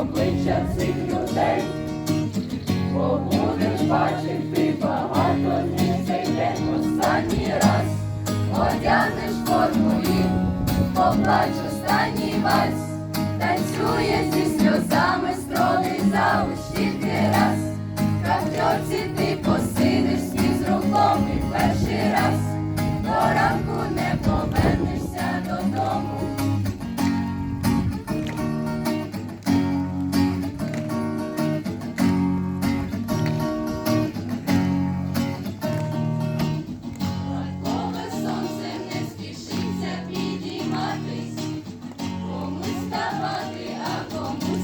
обличчя цих людей, бо будеш бачити, багато не цей останній раз, одягнеш форму і поплач останній вальс, танцює зі сльозами, строгий за ущі раз, кафльоці.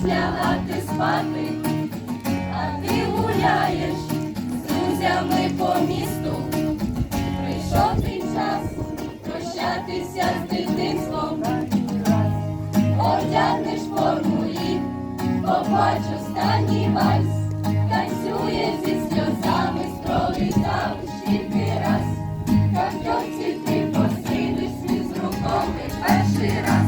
лягати спати, а ти гуляєш з друзями по місту. Прийшов твій час прощатися з дитинством. Одягнеш форму і побачу останній вальс, танцює зі сльозами, стролітав тільки раз. Картоці ти посидиш свій з руками перший раз.